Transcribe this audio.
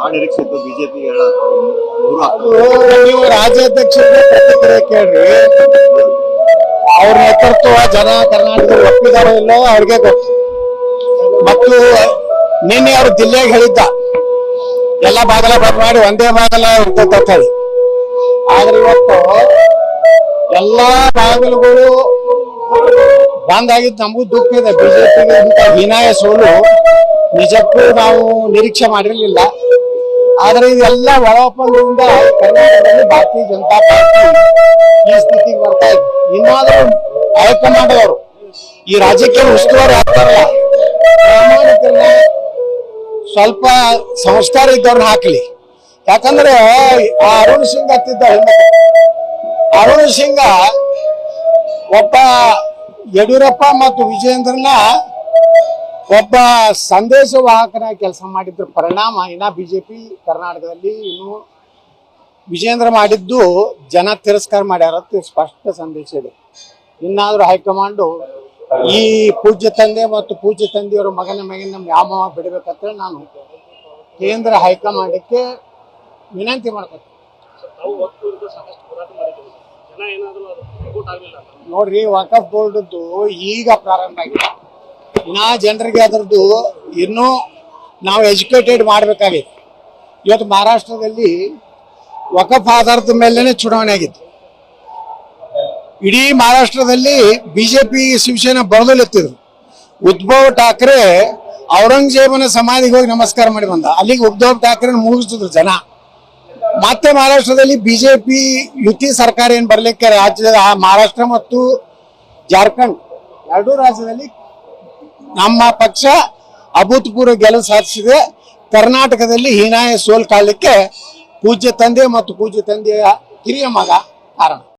ಬಹಳ ನಿರೀಕ್ಷೆ ಇತ್ತು ಬಿಜೆಪಿ ನೀವು ರಾಜ್ಯಾಧ್ಯಕ್ಷರಿಗೆ ಕೇಳ್ರಿ. ಅವ್ರ ನೇತೃತ್ವ ಜನ ಕರ್ನಾಟಕ ಒಪ್ಪಿದಾರೋ ಇಲ್ಲೋ ಅವ್ರಿಗೆ ಗೊತ್ತು. ಮತ್ತು ನಿನ್ನೆ ಅವ್ರು ಜಿಲ್ಲೆಗೆ ಹೇಳಿದ್ದ. ಎಲ್ಲ ಬಾಗಲ ಬಟ್ ಮಾಡಿ ಒಂದೇ ಬಾಗಲ ಇರ್ತೈತೆ ಹೇಳಿ. ಆದ್ರೆ ಇವತ್ತು ಎಲ್ಲಾ ಬಾಗಿಲುಗಳು ಬಂದ್ ಆಗಿದ್ದು ನಮಗೂ ದುಃಖ ಇದೆ. ಬಿಜೆಪಿಗೆ ಅಂತ ಹೀನಾಯ ಸೋಲು. ನಿಜಕ್ಕೂ ನಾವು ನಿರೀಕ್ಷೆ ಮಾಡಿರ್ಲಿಲ್ಲ. ಆದ್ರೆ ಇದೆಲ್ಲ ಒಳ ಒಪ್ಪಂದದಿಂದ ಕರ್ನಾಟಕದಲ್ಲಿ ಭಾರತೀಯ ಜನತಾ ಪಾರ್ಟಿ ಈ ಸ್ಥಿತಿಗೆ ಬರ್ತಾ ಇದೆ. ಇನ್ನಾದ್ರೂ ಹೈಕಮಾಂಡ್ ಅವರು ಈ ರಾಜಕೀಯ ಉಸ್ತುವಾರಿ ಆಗ್ತಾರಲ್ಲ ಪ್ರಾಮಾಣಿಕರನ್ನ ಸ್ವಲ್ಪ ಸಂಸ್ಕಾರ ಇದ್ದವ್ರನ್ನ ಹಾಕ್ಲಿ. ಯಾಕಂದ್ರೆ ಆ ಅರುಣ್ ಸಿಂಗ್ ಹತ್ತಿದ್ದ ಹೆಣ್ಮಕ್ಳು. ಅರುಣ್ ಸಿಂಗ ಒಬ್ಬ ಯಡಿಯೂರಪ್ಪ ಮತ್ತು ವಿಜಯೇಂದ್ರನ ಒಬ್ಬ ಸಂದೇಶವಾಹಕನ ಕೆಲಸ ಮಾಡಿದ್ರ. ಪರಿಣಾಮ ಇನ್ನ ಬಿಜೆಪಿ ಕರ್ನಾಟಕದಲ್ಲಿ ಇನ್ನು ವಿಜೇಂದ್ರ ಮಾಡಿದ್ದು ಜನ ತಿರಸ್ಕಾರ ಮಾಡ್ಯಾರ ಸ್ಪಷ್ಟ ಸಂದೇಶ ಇದೆ. ಇನ್ನಾದ್ರೂ ಹೈಕಮಾಂಡು ಈ ಪೂಜ್ಯ ತಂದೆ ಮತ್ತು ಪೂಜ್ಯ ತಂದೆಯವರ ಮಗನ ಮಗನ ವ್ಯಾಮೋಹ ಬಿಡಬೇಕಂತೇಳಿ ನಾನು ಕೇಂದ್ರ ಹೈಕಮಾಂಡಕ್ಕೆ ವಿನಂತಿ ಮಾಡ್ಕೊತೀನಿ ನೋಡ್ರಿ ವಕಫ್ ಬೋರ್ಡ್ದು ಈಗ ಪ್ರಾರಂಭ ಆಗಿದೆ. ಇನ್ನ ಜನರಿಗೆ ಅದರದ್ದು ಇನ್ನೂ ನಾವು ಎಜುಕೇಟೆಡ್ ಮಾಡಬೇಕಾಗಿತ್ತು ಇವತ್ತು ಮಹಾರಾಷ್ಟ್ರದಲ್ಲಿ ವಕಫ್ ಆಧಾರದ ಮೇಲೇನೆ ಚುನಾವಣೆ ಆಗಿತ್ತು. ಇಡೀ ಮಹಾರಾಷ್ಟ್ರದಲ್ಲಿ ಬಿಜೆಪಿ, ಶಿವಸೇನಾ ಬರದಲೆತ್ತಿದ್ರು ಉದ್ಭವ್ ಠಾಕ್ರೆ ಔರಂಗಜೇಬನ ಸಮಾಧಿಗೆ ಹೋಗಿ ನಮಸ್ಕಾರ ಮಾಡಿ ಬಂದ. ಅಲ್ಲಿಗೆ ಉದ್ಧವ್ ಠಾಕ್ರೆ ಮುಗಿಸಿದ್ರು ಜನ. ಮತ್ತೆ ಮಹಾರಾಷ್ಟ್ರದಲ್ಲಿ ಬಿಜೆಪಿ, ಯುತಿ ಸರ್ಕಾರ ಏನು ಬರ್ಲಿಕ್ಕೆ ರಾಜ್ಯದ ಮಹಾರಾಷ್ಟ್ರ ಮತ್ತು ಜಾರ್ಖಂಡ್ ಎರಡೂ ರಾಜ್ಯದಲ್ಲಿ ನಮ್ಮ ಪಕ್ಷ ಅಭೂತಪೂರ್ವ ಗೆಲುವು ಸಾಧಿಸಿದೆ. ಕರ್ನಾಟಕದಲ್ಲಿ ಹೀನಾಯ ಸೋಲ್ ಕಾಲಕ್ಕೆ ಪೂಜ್ಯ ತಂದೆ ಮತ್ತು ಪೂಜ್ಯ ತಂದೆಯ ಕಿರಿಯ ಮಗ ಕಾರಣ.